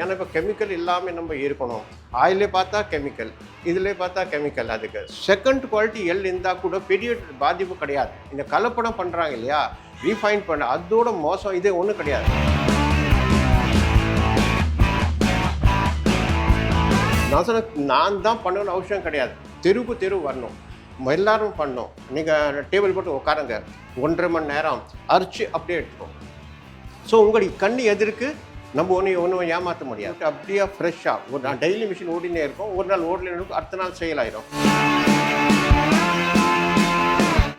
ஏன்னா இப்போ கெமிக்கல் இல்லாமல் நம்ம இருக்கணும். ஆயிலே பார்த்தா கெமிக்கல் இதிலே பார்த்தா கெமிக்கல் அதுக்கு. செகண்ட் குவாலிட்டி எல் இருந்தால் கூட பெரிய பாதிப்பு கிடையாது. இந்த கலப்படம் பண்ணுறாங்க இல்லையா? ரீஃபைன் பண்ண அதோட மோசம் இது ஒன்றும் கிடையாது. நான் சொன்ன நான் தான் பண்ணணும்னு அவசியம் கிடையாது. தெருவுக்கு தெரு வரணும். எல்லாரும் பண்ணோம் நீங்கள் டேபிள் போட்டு உட்காருங்க. ஒன்றரை மணி நேரம் அரிச்சு அப்படியே எடுத்துக்கோங்க ஸோ உங்களுக்கு கண் எதிர்க்கு நம்ம ஒன்று ஒன்றும் ஏமாற்ற முடியாது. அப்படியே ஃப்ரெஷ்ஷாக ஒரு நாள் டெய்லி மிஷின் ஓடினே இருக்கும். ஒரு நாள் ஓடலைன்னு அடுத்த நாள் செயல் ஆயிரும்.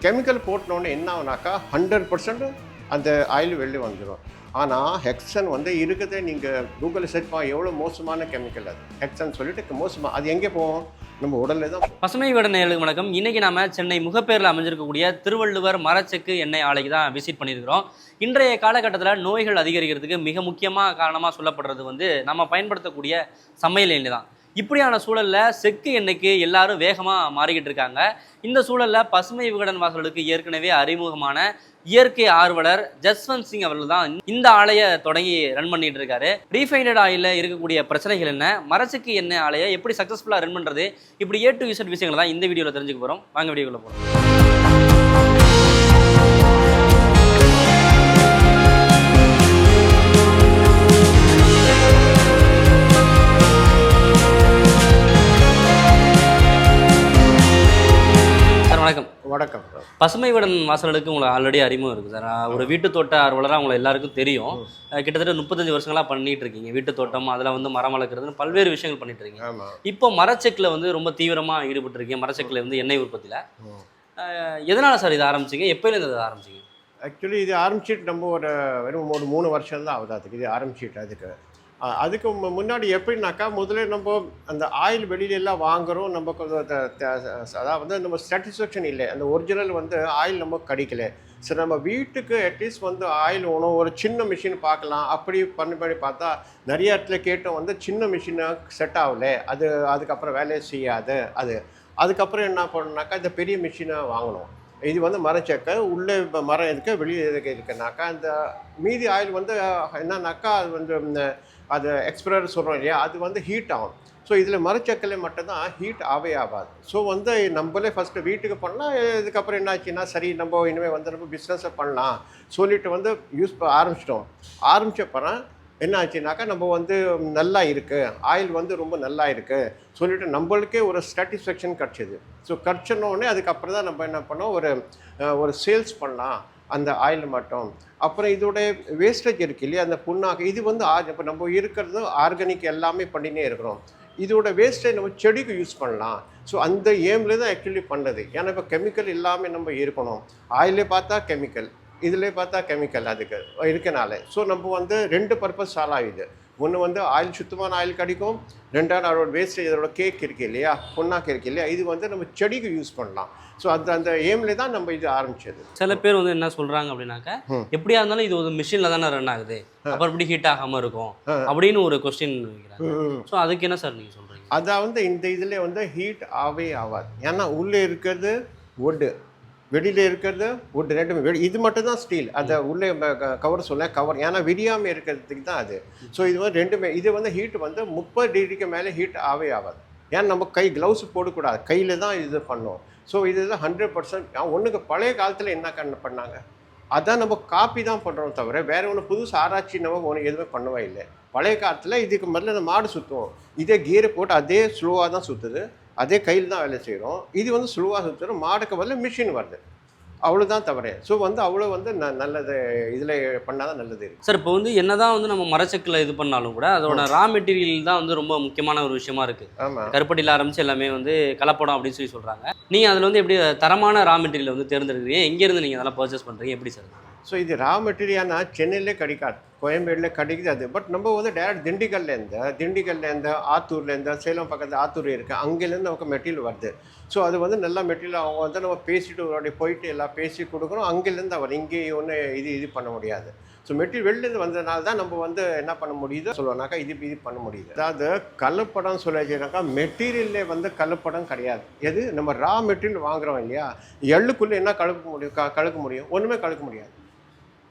கெமிக்கல் போட்டினோடனே என்ன ஆகுனாக்கா ஹண்ட்ரட் பர்சன்ட் அந்த ஆயில் வெளியே வந்துடும் ஆனால் ஹெக்ஸன் வந்து இருக்கிறதே நீங்கள் கூகுளில் சர்ச் பண்ண எவ்வளோ மோசமான கெமிக்கல் அது. ஹெக்ஸன் சொல்லிட்டு மோசமாக அது எங்கே போகும்? நம்ம உடல்ல தான் பசுமை விட நேயர்களுக்கு வணக்கம். இன்னைக்கு நாம சென்னை முகப்பேரில் அமைஞ்சிருக்கக்கூடிய திருவள்ளுவர் மரச்செக்கு எண்ணெய் ஆலைக்கு தான் விசிட் பண்ணியிருக்கிறோம். இன்றைய காலகட்டத்தில் நோய்கள் அதிகரிக்கிறதுக்கு மிக முக்கியமாக காரணமாக சொல்லப்படுறது வந்து நம்ம பயன்படுத்தக்கூடிய சமையல் எண்ணெய் தான். இப்படியான சூழல்ல செக்கு எண்ணெய்க்கு எல்லாரும் வேகமாக மாறிக்கிட்டு இருக்காங்க. இந்த சூழலில் பசுமை விகடன் வாசலுக்கு ஏற்கனவே அறிமுகமான இயற்கை ஆர்வலர் ஜஸ்வந்த் சிங் அவர்கள் தான் இந்த ஆலையை தொடங்கி ரன் பண்ணிட்டு இருக்காரு. ரீஃபைண்டட் ஆயில இருக்கக்கூடிய பிரச்சனைகள் என்ன? மரசுக்கு என்ன ஆலையை எப்படி சக்ஸஸ்ஃபுல்லாக ரன் பண்ணுறது இப்படி ஏ டு விசட் விஷயங்களை தான் இந்த வீடியோவில் தெரிஞ்சுக்க போகிறோம் வாங்க வீடியோக்குள்ள போகிறோம் சார் வணக்கம். வணக்கம். பசுமை விடன் வாசலுக்கு உங்களுக்கு ஆல்ரெடி அறிமுகம் இருக்குது சார். ஒரு வீட்டு தோட்ட ஆர்வலராக உங்களை எல்லாருக்கும் தெரியும். கிட்டத்தட்ட முப்பத்தஞ்சு வருஷங்களா பண்ணிட்டு இருக்கீங்க. வீட்டு தோட்டம் அதில் வந்து மரம் வளர்க்குறதுன்னு பல்வேறு விஷயங்கள் பண்ணிட்டு இருக்கீங்க. இப்போ மரச்செக்கில் வந்து ரொம்ப தீவிரமாக ஈடுபட்டு இருக்கீங்க. மரச்செக்கில் வந்து எண்ணெய் உற்பத்தியில். எதனால சார் இதை ஆரம்பிச்சீங்க? எப்போலேருந்து இதை ஆரம்பிச்சீங்க? ஆக்சுவலி இது ஆரம்பிச்சிட்டு நம்ம ஒரு வெறும் ஒரு மூணு வருஷம் தான் ஆகுது. அதுக்கு இது ஆரம்பிச்சிட்டு அதுக்கு. அதுக்கு மு- முன்னாடி எப்படின்னாக்கா முதல்ல நம்ம அந்த ஆயில் வெளியில எல்லாம் வாங்குறோம். நம்ம கொஞ்சம் அதாவது வந்து நம்ம சாட்டிஸ்ஃபேக்ஷன் இல்லை. அந்த ஒரிஜினல் வந்து ஆயில் நம்ம கிடைக்கல. சரி நம்ம வீட்டுக்கு அட்லீஸ்ட் வந்து ஆயில் உணவு ஒரு சின்ன மிஷின் பார்க்கலாம். அப்படி பண்ணி பண்ணி பார்த்தா நிறைய இடத்துல கேட்டோம் வந்து சின்ன மிஷினை செட் ஆகல. அது அதுக்கப்புறம் வேலையை செய்யாது. அது அதுக்கப்புறம் என்ன பண்ணணும்னாக்கா இந்த பெரிய மிஷினை வாங்கணும் இது வந்து மரச்சக்க உள்ளே மரம் இருக்க வெளியே இருக்க இருக்குனாக்கா அந்த மீதி ஆயில் வந்து என்னன்னாக்கா அது வந்து அது எக்ஸ்பிரர் சொல்கிறோம் இல்லையா? அது வந்து ஹீட் ஆகும். ஸோ இதில் மரச்சக்கலை மட்டும்தான் ஹீட் ஆவே ஆகாது. ஸோ வந்து நம்மளே ஃபஸ்ட்டு வீட்டுக்கு பண்ணலாம் இதுக்கப்புறம் என்ன ஆச்சுன்னா சரி நம்ம இனிமேல் வந்து நம்ம பிஸ்னஸை பண்ணலாம் சொல்லிட்டு வந்து யூஸ் பண்ண ஆரம்பிச்சிட்டோம். ஆரம்பிச்சப்பறம் என்ன ஆச்சுனாக்கா நம்ம வந்து நல்லா இருக்குது ஆயில் வந்து ரொம்ப நல்லா இருக்குது சொல்லிட்டு நம்மளுக்கே ஒரு சாட்டிஸ்ஃபேக்ஷன் கிடச்சிது. ஸோ கிடச்சனோடனே அதுக்கப்புறம் தான் நம்ம என்ன பண்ணோம்? ஒரு ஒரு சேல்ஸ் பண்ணலாம். அந்த ஆயில் மட்டும். அப்புறம் இதோடைய வேஸ்டேஜ் இருக்கு இல்லையா அந்த புண்ணாக்கு இது வந்து இப்போ நம்ம இருக்கிறது ஆர்கானிக் எல்லாமே பண்ணினே இருக்கிறோம். இதோட வேஸ்டேஜ் நம்ம செடிக்கு யூஸ் பண்ணலாம். ஸோ அந்த ஏம்ல தான் ஆக்சுவலி பண்ணது. ஏன்னா இப்போ கெமிக்கல் இல்லாமல் நம்ம இருக்கணும். ஆயிலே பார்த்தா கெமிக்கல் இதில் பார்த்தா கெமிக்கல் அதுக்கு இருக்கனால. ஸோ நம்ம வந்து ரெண்டு பர்பஸ் சால்வ் ஆகுது ஒன்று வந்து ஆயில் சுத்தமான ஆயில் கிடைக்கும். ரெண்டாவது அதோட வேஸ்டேஜ் அதோட கேக் இருக்கு இல்லையா? புண்ணாக்கு இருக்கு இல்லையா? இது வந்து நம்ம செடிக்கு யூஸ் பண்ணலாம். ஸோ அந்த அந்த ஏம்ல தான் நம்ம இது ஆரம்பிச்சது. சில பேர் வந்து என்ன சொல்றாங்க அப்படின்னாக்க. எப்படியா இருந்தாலும் இது ஒரு மிஷினில் தானே ரன் ஆகுது. அப்புறம் எப்படி ஹீட் ஆகாம இருக்கும். அப்படின்னு ஒரு கொஸ்டின். ஸோ அதுக்கு என்ன சார் நீங்க சொல்றீங்க? அதாவது இந்த இதில் வந்து ஹீட் ஆவே ஆகாது. ஏன்னா உள்ளே இருக்கிறது wood. வெளியில் இருக்கிறது wood ரெண்டுமே வெளி இது மட்டும் தான் ஸ்டீல் அந்த உள்ளே கவர் சொல்ல கவர் ஏன்னா விரியாமல் இருக்கிறதுக்கு தான் அது. ஸோ இது வந்து ரெண்டுமே இது வந்து ஹீட் வந்து முப்பது டிகிரிக்கு மேலே ஹீட் ஆவே ஆகாது ஏன்னா நம்ம கை க்ளவுஸ் போடக்கூடாது. கையில் தான் இது பண்ணோம் ஸோ இது ஹண்ட்ரட் பர்சன்ட் ஒன்றுக்கு பழைய காலத்தில் என்ன கண்ண பண்ணாங்க? அதான் நம்ம காப்பி தான் பண்ணுறோம் தவிர வேற ஒன்று புதுசு ஆராய்ச்சி நம்ம ஒன்று எதுவுமே பண்ணவே இல்லை. பழைய காலத்தில் இதுக்கு முதல்ல இந்த மாடு சுற்றுவோம் இதே கியரை போட்டு அதே ஸ்லோவாக தான் சுற்றுது அதே கையில் தான் வேலை செய்கிறோம். இது வந்து சுற்றுறோம் மாடுக்கு பதில் மிஷின் வருது. அவ்வளோதான் தவிர ஸோ வந்து அவ்வளோ வந்து ந நல்லது இதில் பண்ணால் தான் நல்லது இருக்கு. சார் இப்போ வந்து என்னதான் வந்து நம்ம மரச்செக்கில் இது பண்ணாலும் கூட அதோட ரா மெட்டீரியல் தான் வந்து ரொம்ப முக்கியமான ஒரு விஷயமா இருக்கு. ஆமாம் கருப்பட்டியில் ஆரம்பிச்சு எல்லாமே வந்து கலப்படம் அப்படின்னு சொல்லி சொல்றாங்க. நீங்க அதுல வந்து எப்படி தரமான ரா மெட்டீரியல் வந்து தேர்ந்தெடுக்கிறீங்க? எங்க இருந்து நீங்க அதெல்லாம் பர்ச்சேஸ் பண்றீங்க? எப்படி சார்? ஸோ இது ரா மெட்டீரியல்னா சென்னையிலே கிடைக்காது. கோயம்பேடில் கிடைக்குது. அது பட் நம்ம வந்து டேரக்ட் திண்டிக்கல்லேருந்து திண்டிக்கல்லேருந்து ஆத்தூர்லேருந்து சேலம் பக்கத்தில் ஆத்தூர் இருக்குது அங்கேருந்து நமக்கு மெட்டீரியல் வருது. ஸோ அது வந்து நல்ல மெட்டீரியல் அவங்க வந்து நம்ம பேசிட்டு ஒரு போயிட்டு எல்லாம் பேசி கொடுக்குறோம் அங்கேருந்து அவர் இங்கே ஒன்று இது இது பண்ண முடியாது. ஸோ மெட்டீரியல் வெளிலேருந்து வந்ததுனால தான் நம்ம வந்து என்ன பண்ண முடியுது சொல்லுவோம்னாக்கா இது இது பண்ண முடியுது. அதாவது கலப்படம் சொல்லிச்சுனாக்கா மெட்டீரியல்லே வந்து கலப்படம் கிடையாது. எது? நம்ம ரா மெட்டீரியல் வாங்குகிறோம் இல்லையா? எள்ளுக்குள்ளே என்ன கலக்க முடியும்? க கலக்க முடியும்? ஒன்றுமே கலக்க முடியாது.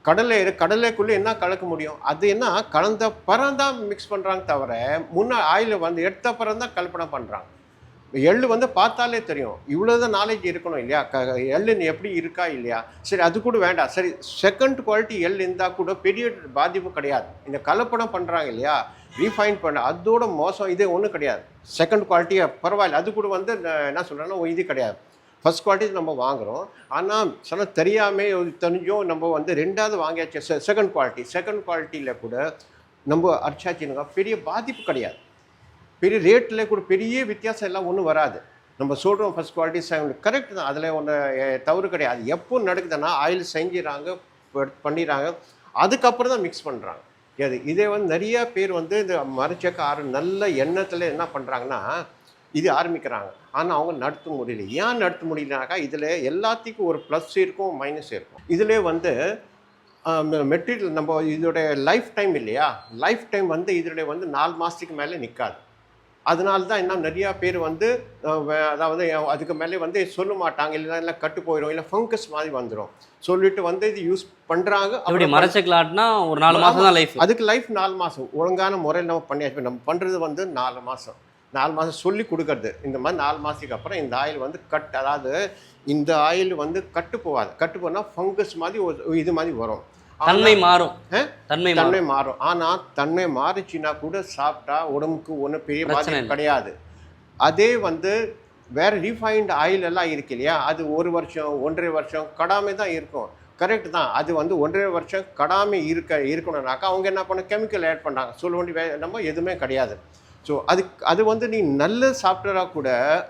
கடலை கடலைக்குள்ளே என்ன கலக்க முடியும்? அது என்ன? கலந்த பிறம் தான் மிக்ஸ் பண்ணுறாங்க தவிர முன்னே ஆயில் வந்து எடுத்த பிறம் தான் கல்பனை பண்ணுறாங்க எள்ளு வந்து பார்த்தாலே தெரியும். இவ்வளோதான் நாலேஜ் இருக்கணும் இல்லையா? க எள்ளு எப்படி இருக்கா இல்லையா? சரி அது கூட வேண்டாம். சரி செகண்ட் குவாலிட்டி எள் இருந்தால் கூட பெரிய பாதிப்பு கிடையாது. இந்த கலப்படம் பண்ணுறாங்க இல்லையா? ரீஃபைன் பண்ண அதோட மோசம் இது ஒன்றும் கிடையாது. செகண்ட் குவாலிட்டியாக பரவாயில்ல. அது கூட வந்து என்ன சொல்கிறேன்னா இது கிடையாது. ஃபர்ஸ்ட் குவாலிட்டி நம்ம வாங்குகிறோம் ஆனால் சில தெரியாமல் தெரிஞ்சோ நம்ம வந்து ரெண்டாவது வாங்கியாச்சு. செகண்ட் குவாலிட்டி செகண்ட் குவாலிட்டியில் கூட நம்ம அடிச்சாச்சுனுங்க பெரிய பாதிப்பு கிடையாது. பெரிய ரேட்டில் கூட பெரிய வித்தியாசம் எல்லாம் ஒன்றும் வராது. நம்ம சொல்கிறோம் ஃபர்ஸ்ட் குவாலிட்டி செகண்ட் கரெக்ட் தான். அதில் ஒன்று தவறு கிடையாது. எப்போ நடக்குதுன்னா ஆயில் செஞ்சிடறாங்க பண்ணிடுறாங்க. அதுக்கப்புறம் தான் மிக்ஸ் பண்ணுறாங்க அது இதே வந்து நிறையா பேர் வந்து இந்த மரச்சக்க ஆறு நல்ல எண்ணத்தில் என்ன பண்ணுறாங்கன்னா இது ஆரம்பிக்கிறாங்க. ஆனால் அவங்க நடத்த முடியல. ஏன் நடத்த முடியலனாக்கா இதில் எல்லாத்துக்கும் ஒரு ப்ளஸ் இருக்கும் மைனஸ் இருக்கும். இதில் வந்து மெட்டீரியல் நம்ம இதோடைய லைஃப் டைம் இல்லையா? லைஃப் டைம் வந்து இதோடைய வந்து நாலு மாதத்துக்கு மேலே நிற்காது அதனால தான் இன்னும் நிறையா பேர் வந்து அதாவது அதுக்கு மேலே வந்து சொல்ல மாட்டாங்க இல்லைன்னா இல்லை கட்டு போயிடும் இல்லை ஃபங்கஸ் மாதிரி வந்துடும் சொல்லிட்டு வந்து இது யூஸ் பண்ணுறாங்க எப்படி மரச்செக்கில் ஆட்டினா ஒரு நாலு மாதம் தான் லைஃப் அதுக்கு லைஃப் நாலு மாதம் ஒழுங்கான முறையில் நம்ம பண்ணியாச்சு. நம்ம பண்ணுறது வந்து நாலு மாதம் நாலு மாதம் சொல்லி கொடுக்கறது. இந்த மாதிரி நாலு மாதத்துக்கு அப்புறம் இந்த ஆயில் வந்து கட் அதாவது இந்த ஆயில் வந்து கட்டு போகாது. கட்டு போனால் ஃபங்கஸ் மாதிரி ஒரு இது மாதிரி வரும். தன்மை மாறும்? தன்மை மாறும் தன்மை மாறும். ஆனால் தன்மை மாறிச்சுன்னா கூட சாப்பிட்டா உடம்புக்கு ஒன்றும் பெரிய பிரச்சனை. கிடையாது. அதே வந்து வேற ரீஃபைன்டு ஆயில் எல்லாம் இருக்கு இல்லையா? அது ஒரு வருஷம் ஒன்றரை வருஷம் கடாமே தான் இருக்கும். கரெக்ட் தான். அது வந்து ஒன்றரை வருஷம் கடாமல் இருக்க இருக்கணும்னாக்கா அவங்க என்ன பண்ண கெமிக்கல் ஆட் பண்ணாங்க சொல்ல வேண்டிய நம்ம எதுவுமே கிடையாது. ஸோ அது அது வந்து நீ நல்ல சாப்பிட்டா கூட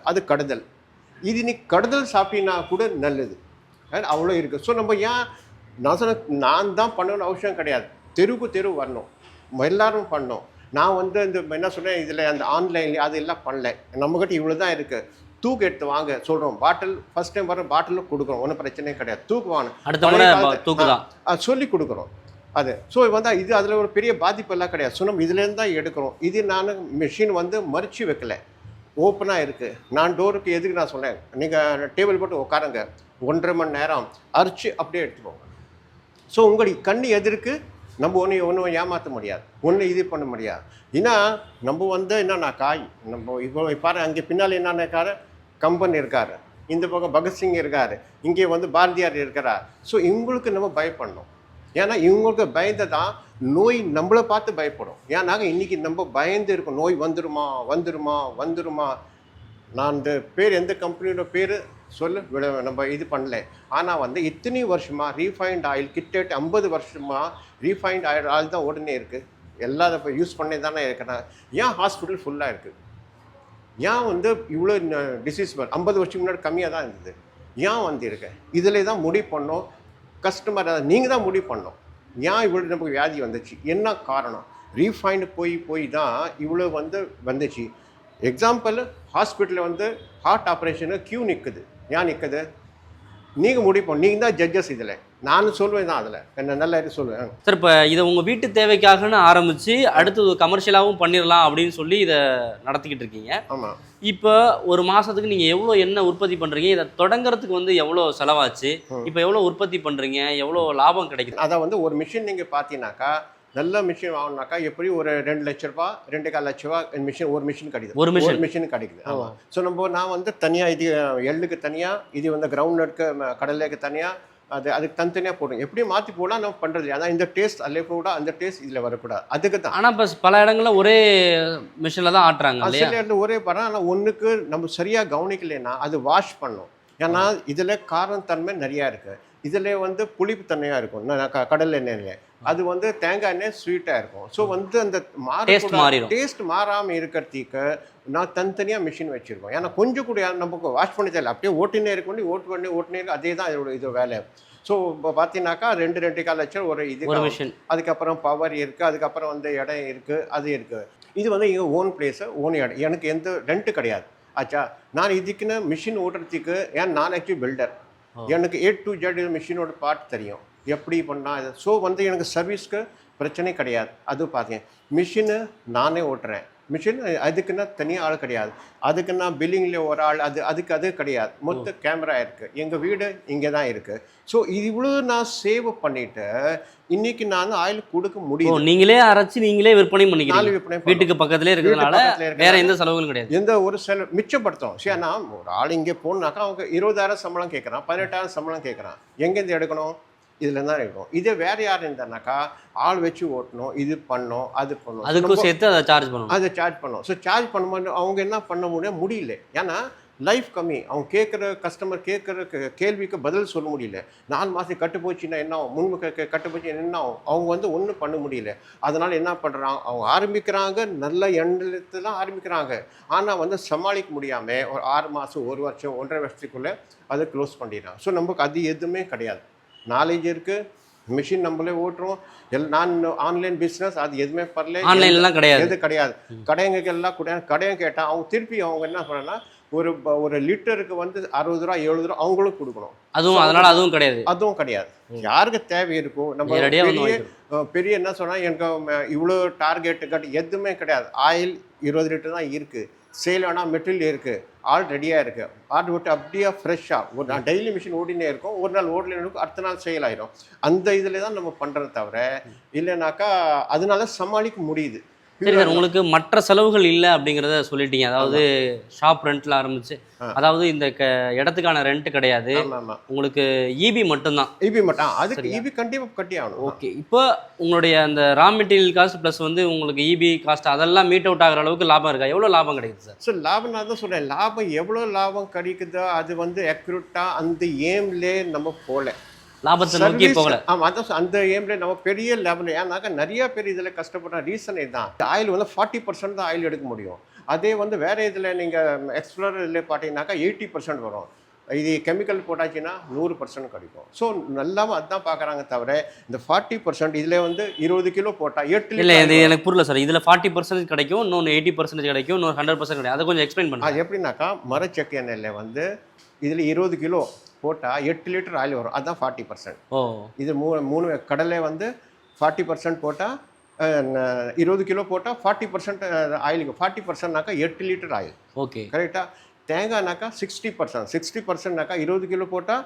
அது கடுதல். இது நீ கடுதல் சாப்பிட்டீங்கன்னா கூட நல்லது. அவ்வளோ இருக்குது ஸோ நம்ம ஏன் நான் சொன்ன நான் தான் பண்ணணும்னு அவசியம் கிடையாது. தெருவுக்கு தெரு வரணும். எல்லாரும் பண்ணோம். நான் வந்து இந்த என்ன சொன்னேன் இதில் அந்த ஆன்லைன்ல அது எல்லாம் பண்ணல. நம்மக்கிட்ட இவ்வளோ தான் இருக்குது தூக்கு எடுத்து வாங்க சொல்கிறோம் பாட்டில் ஃபர்ஸ்ட் டைம் வர பாட்டில் கொடுக்குறோம். ஒன்றும் பிரச்சனையே கிடையாது. தூக்கு வாங்க. அடுத்த சொல்லி கொடுக்குறோம். அது. ஸோ வந்து இது அதில் ஒரு பெரிய பாதிப்பு எல்லாம் கிடையாது. சுனம் இதுலேருந்து தான் எடுக்கிறோம். இது நான் மிஷின் வந்து மறித்து வைக்கல. ஓப்பனாக இருக்குது நான் டோருக்கு எதுக்கு நான் சொன்னேன்? நீங்கள் டேபிள் போட்டு உட்காருங்க ஒன்றரை மணி நேரம் அரிச்சு அப்படியே எடுத்துக்கோங்க. ஸோ உங்களுக்கு கண்ணு எதிர்க்கு நம்ம ஒன்று ஒன்றும் ஏமாற்ற முடியாது. ஒன்று இது பண்ண முடியாது. ஏன்னா நம்ம வந்து காய். நம்ம இப்போ பாரு அங்கே பின்னால் என்னன்னாக்காரு கம்பன் இருக்கார். இந்த பக்கம் பகத்சிங் இருக்கார். இங்கே வந்து பாரதியார் இருக்கிறார். ஸோ இவங்களுக்கு நம்ம பயப்படணும். ஏன்னா இவங்களுக்கு பயந்து தான் நோய் நம்மளை பார்த்து பயப்படும். ஏன்னாங்க இன்றைக்கி நம்ம பயந்து இருக்கோம். நோய் வந்துருமா வந்துருமா வந்துருமா. நான் இந்த பேர் எந்த கம்பெனியோட பேர் சொல்லு விட நம்ம இது பண்ணல. ஆனால் வந்து இத்தனை வருஷமாக ரீஃபைண்ட் ஆயில் கிட்டத்தட்ட ஐம்பது வருஷமாக ரீஃபைண்ட் ஆயில் ஆயில் தான் உடனே இருக்குது எல்லா இப்போ யூஸ் பண்ணி தானே இருக்கிறாங்க. ஏன் ஹாஸ்பிட்டல் ஃபுல்லாக இருக்குது ஏன் வந்து இவ்வளோ டிசீஸ் ஐம்பது வருஷம் முன்னாடி கம்மியாக தான் இருந்தது? ஏன் வந்து இருக்கு இதில் தான் முடிவு பண்ணோம். கஸ்டமர் நீங்கள் தான் முடிவு பண்ணோம் ஏன் இவ்வளோ நமக்கு வியாதி வந்துச்சு? என்ன காரணம்? ரீஃபைண்டு போய் போய் தான் இவ்வளோ வந்து வந்துச்சு. எக்ஸாம்பிள் ஹாஸ்பிட்டலில் வந்து ஹார்ட் ஆப்ரேஷனு க்யூ நிற்குது ஏன் நிற்குது நீங்கள் முடிவு பண்ண நீங்கள் தான் ஜட்ஜஸ் இதில். நான் சொல்லுவேன் தான் அதில். என்ன நல்லா இருக்கு சொல்லுவேன் சார் இப்போ இதை உங்கள் வீட்டு தேவைக்காகன்னு ஆரம்பித்து அடுத்து கமர்ஷியலாகவும் பண்ணிடலாம் அப்படின்னு சொல்லி இதை நடத்திக்கிட்டு இருக்கீங்க. ஆமாம் இப்போ ஒரு மாதத்துக்கு நீங்கள் எவ்வளோ எண்ணெய் உற்பத்தி பண்ணுறீங்க இதை தொடங்குறதுக்கு வந்து எவ்வளோ செலவாச்சு. இப்போ எவ்வளோ உற்பத்தி பண்ணுறீங்க எவ்வளோ லாபம் கிடைக்குது? அதை வந்து ஒரு மிஷின் நீங்கள் பார்த்தீங்கன்னாக்கா நல்ல மிஷின் வாங்கினாக்கா எப்படி ஒரு ரெண்டு லட்ச ரூபா ரெண்டு கால் லட்ச ரூபா மிஷின் ஒரு மிஷின் கிடைக்குது. ஒரு? ஒரு மிஷின் கிடைக்குது. ஆமாம் ஸோ நம்ம நான் வந்து தனியாக இது எள்ளுக்கு தனியாக இது வந்து கிரவுண்ட் நட்க்கு கடலைக்கு தனியாக அது அதுக்கு தனித்தனியாக போடும் எப்படி மாற்றி போடலாம் நம்ம பண்ணுறது அதான் இந்த டேஸ்ட் அதில் கூட அந்த டேஸ்ட் இதில் வரக்கூடாது. அதுக்கு தான். ஆனால் இப்போ பல இடங்கள்ல ஒரே மிஷினில் தான் ஆட்டுறாங்க சில இடத்துல ஒரே படம் ஆனால் ஒன்றுக்கு நம்ம சரியாக கவனிக்கலைன்னா அது வாஷ் பண்ணும். ஏன்னா இதில் காரத்தன்மை நிறையா இருக்குது இதில் வந்து புளிப்பு தன்மையாக இருக்கும். கடல் எண்ணெயில். அது வந்து தேங்காய் எண்ணெய் ஸ்வீட்டாக இருக்கும். ஸோ வந்து அந்த மாறிடும். டேஸ்ட் மாறாமல் இருக்கிறதுக்கு நான் தனித்தனியாக மிஷின் வச்சுருக்கோம். ஏன்னா கொஞ்சம் கூட நமக்கு வாஷ் பண்ணி தெரியல. அப்படியே ஓட்டினே இருக்க வேண்டி ஓட்டு பண்ணி ஓட்டினே இருக்கு அதே தான் இதோட இது வேலை. ஸோ இப்போ பார்த்தீங்கன்னாக்கா ரெண்டு ரெண்டு கால் லட்சம் ஒரு இது மிஷின் அதுக்கப்புறம் பவர் இருக்குது அதுக்கப்புறம் வந்து இடம் இருக்குது அது இருக்குது இது வந்து எங்கள் ஓன் பிளேஸு ஓன் இடம் எனக்கு எந்த ரெண்ட்டு கிடையாது. ஆச்சா நான் இதுக்குன்னு மிஷின் ஓட்டுறதுக்கு ஏன் நான் ஆக்சுவலி பில்டர். எனக்கு ஏ டு ஜெட் மிஷினோட பார்ட் தெரியும். எப்படி பண்ணால் இது? ஸோ வந்து எனக்கு சர்வீஸ்க்கு பிரச்சனை கிடையாது. அது பார்த்தேன் மிஷினு நானே ஓட்டுறேன். மிஷின் அதுக்குன்னா தனியாக ஆள் கிடையாது. அதுக்குன்னா பில்லிங்கில் ஒரு ஆள் அது அதுக்கு அது கிடையாது. மொத்த கேமரா இருக்குது எங்கள் வீடு இங்கே தான் இருக்குது ஸோ இவ்வளோ நான் சேவ் பண்ணிட்டு இன்னைக்கு நான் ஆயில் கொடுக்க முடியும் நீங்களே அரைச்சு நீங்களே விற்பனை நாலு பண்ணிக்கிறீங்க விற்பனை. வீட்டுக்கு பக்கத்துலேயே இருக்கிறதுனால வேற எந்த செலவுகளும் கிடையாது. எந்த ஒரு செலவு மிச்சப்படுத்தும் சரி நான் ஒரு ஆள் இங்கே போனாக்கா அவங்க இருபதாயிரம் சம்பளம் கேட்குறான் பதினெட்டாயிரம் சம்பளம் கேட்குறான். எங்கேருந்து எடுக்கணும்? இதில் தான் எடுக்கணும் இதே வேற யார் இருந்தானாக்கா ஆள் வச்சு ஓட்டணும் இது பண்ணணும் அது பண்ணணும். அதுக்கும் சேர்த்து அதை சார்ஜ் பண்ணணும். அதை சார்ஜ் பண்ணணும். ஸோ சார்ஜ் பண்ணும்போது அவங்க என்ன பண்ண முடியும்? முடியல. ஏன்னா லைஃப் கம்மி. அவங்க கேட்குற கஸ்டமர் கேட்குற கேள்விக்கு பதில் சொல்ல முடியல. நாலு மாதம் கட்டு போச்சுன்னா என்ன ஆகும்? முன்பு க- க- கட்டு போச்சு என்ன ஆகும்? அவங்க வந்து ஒன்றும் பண்ண முடியல. அதனால் என்ன பண்ணுறாங்க அவங்க ஆரம்பிக்கிறாங்க நல்ல எண்ணத்தில் ஆரம்பிக்கிறாங்க. ஆனால் வந்து சமாளிக்க முடியாமல் ஒரு ஆறு மாதம் ஒரு வருஷம் ஒன்றரை வருஷத்துக்குள்ளே அதை க்ளோஸ் பண்ணிடுறாங்க. ஸோ நமக்கு அது எதுவுமே கிடையாது. நாலேஜ் இருக்குது மிஷின் நம்மளே ஓட்டுறோம். எல் நான் ஆன்லைன் பிஸ்னஸ் அது எதுவுமே பண்ணல ஆன்லைன்லாம் கிடையாது. எது கிடையாது. கடைங்க எல்லாம் கூட கடையும் கேட்டால் அவங்க திருப்பி அவங்க என்ன பண்ணனா ஒரு ஒரு லிட்டருக்கு வந்து அறுபது ரூபா எழுபது ரூபா அவங்களும் கொடுக்கணும். அதுவும் அதனால அதுவும் கிடையாது. அதுவும் கிடையாது. யாருக்கு தேவை இருக்கோ நம்ம பெரிய பெரிய என்ன சொன்னா எனக்கு இவ்வளோ டார்கெட் கட் எதுவுமே கிடையாது. ஆயில் இருபது லிட்டர் தான் இருக்கு. சேல் மெட்டீரியல் இருக்குது ஆல் ரெடியாக இருக்குது ஆர்டர் விட்டு அப்படியே ஃப்ரெஷ்ஷாக ஒரு நான் டெய்லி மிஷின் ஓடினே இருக்கும். ஒரு நாள் ஓடல இருக்கும் அடுத்த நாள் சேல் ஆயிடும் அந்த இதில் தான் நம்ம பண்ணுறத தவிர இல்லைனாக்கா அதனால சமாளிக்க முடியுது. சரி சார் உங்களுக்கு மற்ற செலவுகள் இல்லை அப்படிங்கிறத சொல்லிட்டீங்க. அதாவது ஷாப் ரெண்ட்ல ஆரம்பிச்சு. அதாவது இந்த இடத்துக்கான ரெண்ட் கிடையாது. உங்களுக்கு இபி மட்டும்தான். இபி மட்டும். அதுக்கு? இபி கண்டிப்பாக கட்டி ஆகணும். ஓகே இப்போ உங்களுடைய அந்த ரா மெட்டீரியல் காஸ்ட் ப்ளஸ் வந்து உங்களுக்கு இபி காஸ்ட் அதெல்லாம் மீட் அவுட் ஆகிற அளவுக்கு லாபம் இருக்கா? எவ்வளோ லாபம் கிடைக்குது சார்? ஸோ லாபம் நான் தான் சொல்கிறேன் லாபம் எவ்வளோ லாபம் கிடைக்குதோ அது வந்து அக்யூரேட்டாக அந்த ஏம்லே நம்ம போகல. லாபத்தை நோக்கி போகல. ஆமா அதான் சொ- அந்த ஏம்ல நம்ம பெரிய லெவல் ஏன்னாக்கா நிறைய பேர் இதில் கஷ்டப்படுற ரீசன் இதுதான் ஆயில் வந்து ஃபார்ட்டி பர்சன்ட் தான் ஆயில் எடுக்க முடியும். அதே வந்து வேற இதில் நீங்கள் எக்ஸ்ப்ளோர் இதில் பார்த்தீங்கன்னாக்கா எயிட்டி பர்சன்ட் வரும். இது கெமிக்கல் போட்டாச்சுன்னா நூறு பர்சன்ட் கிடைக்கும். ஸோ நல்லாம அதான் பார்க்குறாங்க தவிர இந்த ஃபார்ட்டி பர்சன்ட் இதில் வந்து இருபது கிலோ போட்டால் எட்டு இல்லை இது எனக்கு புரியல சார். இதில் ஃபார்ட்டி பர்சன்டேஜ் கிடைக்கும் இன்னொன்று எயிட்டி பர்சன்டேஜ் கிடைக்கும் இன்னொரு ஹண்ட்ரட் பர்சன்ட் கிடைக்கும். அதை கொஞ்சம் எக்ஸ்பிளைன் பண்ணுங்க. அது எப்படின்னாக்கா மரச்செக்கு எண்ணெயில் வந்து இதில் இருபது கிலோ போட்டால் எட்டு லிட்டர் ஆயில் வரும். அதுதான் ஃபார்ட்டி பர்சன்ட் ஓ. இது மூணு மூணு கடலை வந்து ஃபார்ட்டி பர்சன்ட் போட்டால் இருபது கிலோ போட்டால் ஃபார்ட்டி பர்சன்ட் ஆயிலுக்கு. ஃபார்ட்டி பர்சன்ட்னாக்கா எட்டு லிட்டர் ஆயில். ஓகே. கரெக்டாக தேங்காய்னாக்கா சிக்ஸ்டி பர்சன்ட் சிக்ஸ்டி பர்சன்ட்னாக்கா இருபது கிலோ போட்டால்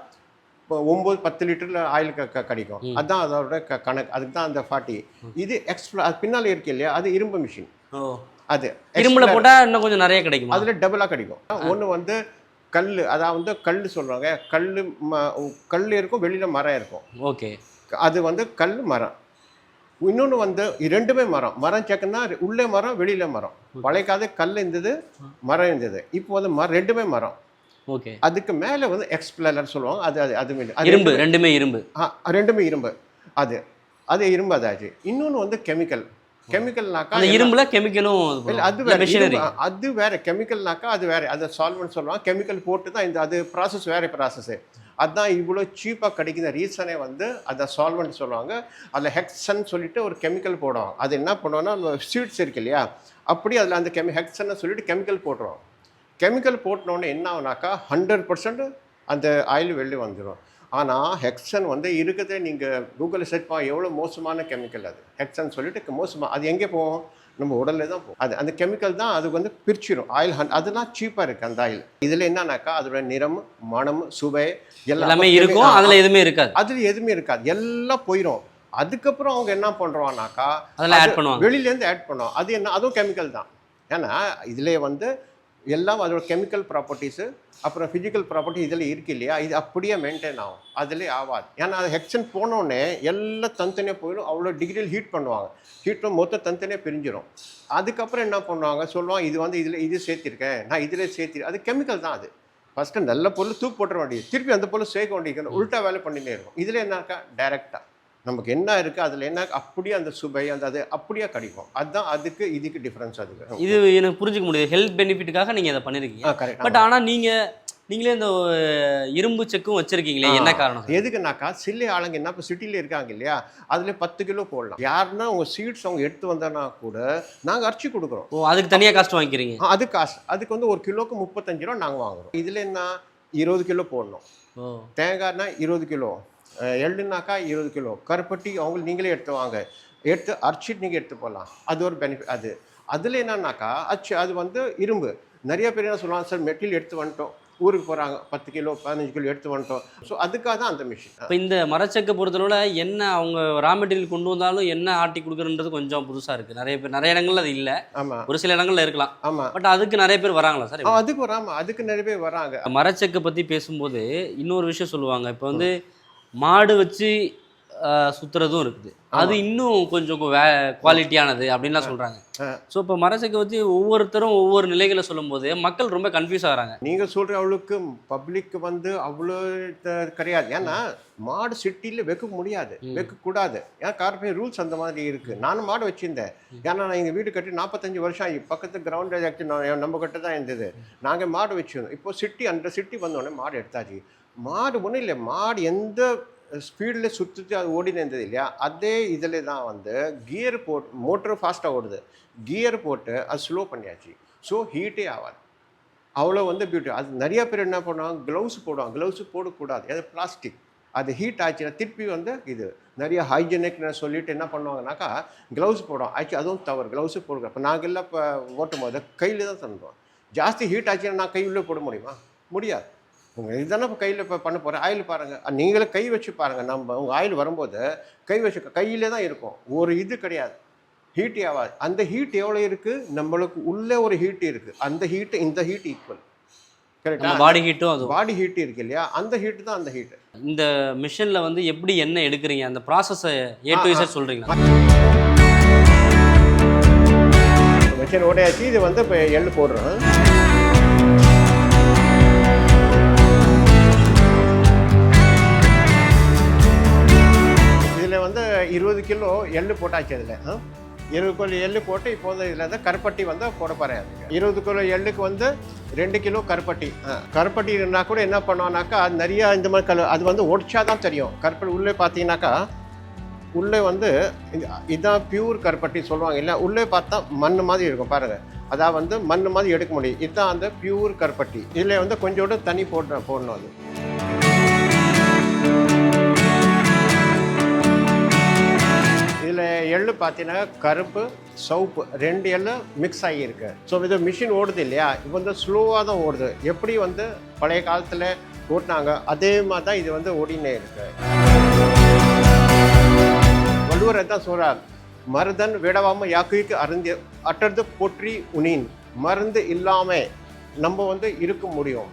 ஒம்பது பத்து லிட்டரில் ஆயில் க கிடைக்கும். அதுதான் அதோட க கணக்கு. அதுக்கு தான் அந்த ஃபார்ட்டி இது எக்ஸ்ப்ளா அது பின்னால் இருக்கு இல்லையா? அது இரும்பு மிஷின் அது இரும்புல போட்டால் இன்னும் கொஞ்சம் நிறைய கிடைக்குமா? அதில் டபுளாக கிடைக்கும். ஒன்று வந்து கல் அதாவது வந்து கல் சொல்கிறாங்க கல் ம கல் இருக்கும் வெளியில் மரம் இருக்கும். ஓகே. அது வந்து கல் மரம். இன்னொன்று வந்து ரெண்டுமே மரம். மரம் செக்குன்னா உள்ளே மரம் வெளியில மரம். பழைய காலத்து கல் இருந்தது மரம் இருந்தது. இப்போ வந்து மரம் ரெண்டுமே மரம். ஓகே. அதுக்கு மேலே வந்து எக்ஸ்பிளர் சொல்லுவாங்க. அது அது அது மீது- அது இரும்பு ரெண்டுமே இரும்பு. ஆ, ரெண்டுமே இரும்பு. அது அது இரும்பு அதாச்சு. இன்னொன்று வந்து கெமிக்கல் கெமிக்கல்னாக்கா அந்த இரும்புல கெமிக்கலும் அது வேற. மிஷினரி அது வேற. கெமிக்கல்னாக்கா அது வேற. அது சால்வெண்ட் சொல்லுவாங்க. கெமிக்கல் போட்டு தான் இந்த அது ப்ராசஸ் வேற ப்ராசஸ் அதான் இவ்வளோ சீப்பாக கிடைக்கிற ரீசனே வந்து அதை சால்வெண்ட் சொல்லுவாங்க. அதில் ஹெக்ஸன் சொல்லிட்டு ஒரு கெமிக்கல் போடுவாங்க அது என்ன பண்ணுவோம்னா ஸ்வீட்ஸ் இருக்கு இல்லையா? அப்படி அதில் அந்த கெமி ஹெக்ஸன்னு சொல்லிட்டு கெமிக்கல் போட்டுருவோம் கெமிக்கல் போட்டோன்னே என்ன ஆகுனாக்கா ஹண்ட்ரட் பர்சன்ட் அந்த ஆயில் வெளியே வந்துடும் ஆனால் ஹெக்ஸன் வந்து இருக்கிறதே நீங்கள் கூகுளில் சர்ச் பண்ண எவ்வளோ மோசமான கெமிக்கல் அது? ஹெக்ஸன் சொல்லிட்டு மோசமாக அது எங்கே போகும்? நம்ம உடல்ல தான் போகும். அது அந்த கெமிக்கல் தான் அது வந்து பிரிச்சிடும் ஆயில் ஹண்ட் அதெல்லாம் சீப்பாக இருக்குது அந்த ஆயில் இதில் என்னன்னாக்கா அதோட நிறம் மனம் சுவை எல்லாமே இருக்கும். அதுல எதுவுமே இருக்காது. அதில் எதுவுமே இருக்காது. எல்லாம் போயிடும் அதுக்கப்புறம் அவங்க என்ன பண்ணுறாங்கனாக்கா அதில் ஆட் பண்ணுவாங்க. வெளியிலேருந்து ஆட் பண்ணுவோம் அது என்ன அதுவும் கெமிக்கல் தான். ஏன்னா இதிலே வந்து எல்லாம் அதோட கெமிக்கல் ப்ராப்பர்ட்டிஸு அப்புறம் ஃபிசிக்கல் ப்ராப்பர்ட்டி இதில் இருக்கு இல்லையா? இது அப்படியே மெயின்டைன் ஆகும். அதிலே ஆகாது. ஏன்னா அது ஹெக்ஷன் போனோடனே எல்லாம் தனித்தனியாக போயிடும். அவ்வளோ டிகிரியில் ஹீட் பண்ணுவாங்க. ஹீட் மொத்தம் தனித்தனியாக பிரிஞ்சிடும் அதுக்கப்புறம் என்ன பண்ணுவாங்க? சொல்லுவாங்க இது வந்து இதில் இது சேர்த்திருக்கேன். நான் இதில் சேர்த்தி அது கெமிக்கல் தான் அது. ஃபஸ்ட்டு நல்ல பொருள் தூக்கு போட்டுற வேண்டியது. திருப்பி அந்த பொருள் சேர்க்க வேண்டியது. உல்ட்டா வேலை பண்ணிட்டே இருக்கும். இதில் என்னக்கா டைரெக்டாக நமக்கு என்ன இருக்குது அதில் என்ன அப்படியே அந்த சுவை அந்த அது அப்படியே கிடைக்கும். அதுதான் அதுக்கு இதுக்கு டிஃப்ரென்ஸ் அதுக்கு இது எனக்கு புரிஞ்சுக்க முடியுது. ஹெல்த் பெனிஃபிட்டுக்காக நீங்க அதை பண்ணிருக்கீங்க. ஆ கரெக்ட் பட் ஆனா நீங்க நீங்களே இந்த இரும்பு செக்கும் வச்சிருக்கீங்களே. என்ன காரணம்? எதுக்குனாக்கா சில்லி ஆளுங்க என்ன இப்போ சிட்டியில் இருக்காங்க இல்லையா? அதில் பத்து கிலோ போடலாம். யாருன்னா அவங்க சீட்ஸ் அவங்க எடுத்து வந்தானா கூட நாங்கள் அரைச்சி கொடுக்குறோம். ஓ அதுக்கு தனியா காஸ்ட் வாங்கிக்கிறீங்க? அது காசு. அதுக்கு வந்து ஒரு கிலோக்கு முப்பத்தஞ்சு ரூபா நாங்கள் வாங்குறோம். இதில் என்ன இருபது கிலோ போடணும். தேங்காய்னா இருபது கிலோ. எள்ளுனாக்கா இருபது கிலோ. கருப்பட்டி அவங்க நீங்களே எடுத்து வாங்க. எடுத்து அரைச்சிட்டு நீங்கள் எடுத்து போகலாம் அது ஒரு பெனிஃபிட் அது. அதில் என்னன்னாக்கா அச்சு அது வந்து இரும்பு. நிறைய பேர் என்ன சொல்லுவாங்க சார் மெட்டீரியல் எடுத்து வந்துட்டோம். ஊருக்கு போகிறாங்க பத்து கிலோ பதினஞ்சு கிலோ எடுத்து வந்துட்டோம். ஸோ அதுக்காக தான் அந்த மிஷின் இப்போ இந்த மரச்செக்கு பொறுத்தளவில் என்ன அவங்க ரா மெட்டீரியல் கொண்டு வந்தாலும் என்ன ஆட்டி கொடுக்குறன்றது கொஞ்சம் புதுசாக இருக்குது நிறைய பேர் நிறைய இடங்கள்ல அது இல்லை. ஆமாம் ஒரு சில இடங்கள்ல இருக்கலாம். ஆமாம் பட் அதுக்கு நிறைய பேர் வராங்களா சார்? அதுக்கு வராமல் அதுக்கு நிறைய பேர் வராங்க. மரச்செக்கு பற்றி பேசும்போது இன்னொரு விஷயம் சொல்லுவாங்க. இப்போ வந்து மாடு வச்சு ஆஹ், சுத்துறதும் இருக்குது. அது இன்னும் கொஞ்சம் வே குவாலிட்டியானது அப்படின்லாம் சொல்கிறாங்க. ஸோ இப்போ மரச்செக்கு பற்றி ஒவ்வொருத்தரும் ஒவ்வொரு நிலைகளை சொல்லும்போது மக்கள் ரொம்ப கன்ஃபியூஸ் ஆகிறாங்க. நீங்கள் சொல்கிற அவளுக்கு பப்ளிக் வந்து அவ்வளோ கிடையாது. ஏன்னா மாடு சிட்டியில் வைக்க முடியாது. வைக்கக்கூடாது ஏன்னா கார்பரேட் ரூல்ஸ் அந்த மாதிரி இருக்குது நானும் மாடு வச்சுருந்தேன். ஏன்னா நான் எங்கள் வீடு கட்டி நாற்பத்தஞ்சு வருஷம் ஆகி பக்கத்து கிரவுண்ட் நம்ம கிட்ட தான் இருந்தது. நாங்கள் மாடு வச்சிருந்தோம். இப்போ சிட்டி அந்த சிட்டி வந்தோடனே மாடு எடுத்தாச்சு. மாடு ஒன்றும் இல்லை. மாடு எந்த ஸ்பீடில் சுற்றிட்டு அது ஓடினு இருந்தது இல்லையா? அதே இதில் தான் வந்து கியர் போட்டு மோட்டர் ஃபாஸ்ட்டாக ஓடுது. கியர் போட்டு அது ஸ்லோ பண்ணியாச்சு. ஸோ ஹீட்டே ஆகாது அவ்வளோ வந்து பியூட்டி அது நிறையா பேர் என்ன பண்ணுவாங்க? க்ளவுஸ் போடுவாங்க. க்ளவுஸ் போடக்கூடாது. அது பிளாஸ்டிக் அது ஹீட் ஆச்சுன்னா திருப்பி வந்து இது நிறைய ஹைஜெனிக்னு சொல்லிட்டு என்ன பண்ணுவாங்கனாக்கா க்ளவுஸ் போடுவோம் ஆச்சு அதுவும் தவறு. க்ளவுஸ் போடுங்க. இப்போ நாங்கள் எல்லாம் இப்போ ஓட்டும் போது கையில் தான் தந்துடுவோம். ஜாஸ்தி ஹீட் ஆச்சுன்னா நான் கை உள்ளே போட முடியுமா? முடியாது. உங்கள் இதுதானே இப்போ கையில் இப்போ பண்ண போகிறேன் ஆயில் பாருங்கள் நீங்களே கை வச்சு பாருங்கள் நம்ம உங்கள் ஆயில் வரும்போது கை வச்சு கையிலே தான் இருக்கும். ஒரு இது கிடையாது. ஹீட் ஆகாது அந்த ஹீட் எவ்வளோ இருக்குது நம்மளுக்கு உள்ளே ஒரு ஹீட் இருக்குது அந்த ஹீட்டு இந்த ஹீட் ஈக்குவல் நம்ம கரெக்டா பாடி ஹீட்டும் அதுவும். பாடி ஹீட் இருக்கு இல்லையா? அந்த ஹீட் தான் அந்த ஹீட் இந்த மிஷினில் வந்து எப்படி என்ன எடுக்கிறீங்க? அந்த ப்ராசஸை ஏ டு இசட் சொல்கிறீங்களா மிஷின் ஓடையாச்சு இது வந்து இப்போ எள்ளு போடுறோம் இருபது கிலோ எள்ளு போட்டாச்சு அதில். இருபது கிலோ எள்ளு போட்டு இப்போ வந்து இதில் வந்து கருப்பட்டி வந்து போட போகிறேன் இருபது கிலோ எள்ளுக்கு வந்து ரெண்டு கிலோ கருப்பட்டி. கருப்பட்டி இருந்தால் கூட என்ன பண்ணுவோம்னாக்கா அது நிறையா இந்த மாதிரி கல் அது வந்து ஒடிச்சா தான் தெரியும். கருப்பட்டி உள்ளே பார்த்தீங்கன்னாக்கா உள்ளே வந்து இது- இதான் பியூர் கருப்பட்டி சொல்லுவாங்க இல்லை உள்ளே பார்த்தா மண் மாதிரி இருக்கும் பாருங்க. அதான் வந்து மண் மாதிரி எடுக்க முடியும். இதுதான் அந்த பியூர் கருப்பட்டி. இதில் வந்து கொஞ்சோண்டு தண்ணி போட்டு போடணும் அது. எள்ளு பார்த்தீங்கன்னா கருப்பு சவுப்பு ரெண்டு எள்ளு மிக்ஸ் ஆகியிருக்கு. ஸோ இது மிஷின் ஓடுது இல்லையா? இது வந்து ஸ்லோவாக தான் ஓடுது. எப்படி வந்து பழைய காலத்தில் ஓட்டினாங்க? அதே மாதிரி தான் இது வந்து ஓடினே இருக்கு. வள்ளுவர் தான் சொல்கிறார் மருதன் விடவாம யாக்குக்கு அருந்து அட்டர்ந்து பொற்றி உனின். மருந்து இல்லாமல் நம்ம வந்து இருக்க முடியும்.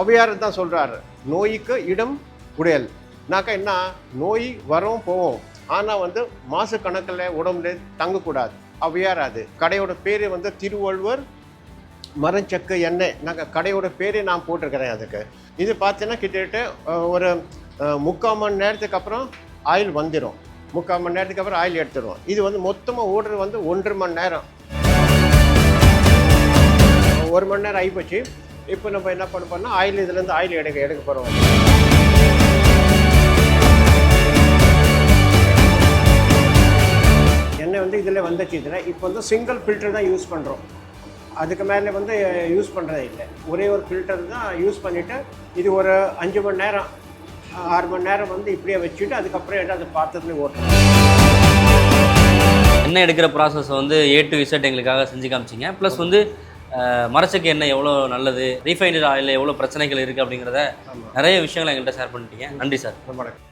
அவையார் தான் சொல்கிறார் நோய்க்கு இடம் உடையல் நாக்கா என்ன? நோய் வரும் போவோம். ஆனால் வந்து மாசு கணக்கில் உடம்புல தங்கக்கூடாது. ஔவையார் அது கடையோட பேர் வந்து திருவள்ளுவர் மரஞ்சக்கு எண்ணெய். நாங்கள் கடையோட பேரே நான் போட்டிருக்கிறேன் அதுக்கு. இது பார்த்தீங்கன்னா கிட்டத்தட்ட ஒரு முக்கால் மணி நேரத்துக்கு அப்புறம் ஆயில் வந்துடும் முக்கால் மணி நேரத்துக்கு அப்புறம் ஆயில் எடுத்துடும் இது வந்து மொத்தமாக ஓடுறது வந்து ஒன்றரை மணி நேரம். ஒரு மணி நேரம் ஆகிப்போச்சு இப்போ நம்ம என்ன பண்ண ஆயில் இதுலேருந்து ஆயில் எடுக்க எடுக்க போகிறோம் எண்ணெய் வந்து இதில் வந்துச்சு இதில். இப்போ வந்து சிங்கிள் ஃபில்டர் தான் யூஸ் பண்ணுறோம் அதுக்கு மேலே வந்து யூஸ் பண்ணுறதே இல்லை. ஒரே ஒரு ஃபில்டர் தான் யூஸ் பண்ணிவிட்டு இது ஒரு அஞ்சு மணி நேரம் ஆறு மணி நேரம் வந்து இப்படியே வச்சுட்டு அதுக்கப்புறம் அது பாத்திரத்துலேயே ஓட்டணும். எண்ணெய் எடுக்கிற ப்ராசஸ் வந்து ஏ டு இசட் எங்களுக்காக செஞ்சு காமிச்சிங்க. ப்ளஸ் வந்து மரச்செக்கு எண்ணெய் எவ்வளோ நல்லது ரீஃபைண்டட் ஆயில் எவ்வளோ பிரச்சனைகள் இருக்குது அப்படிங்கிறத நிறைய விஷயங்களை எங்கள்கிட்ட ஷேர் பண்ணிட்டீங்க. நன்றி சார் ரொம்ப வணக்கம்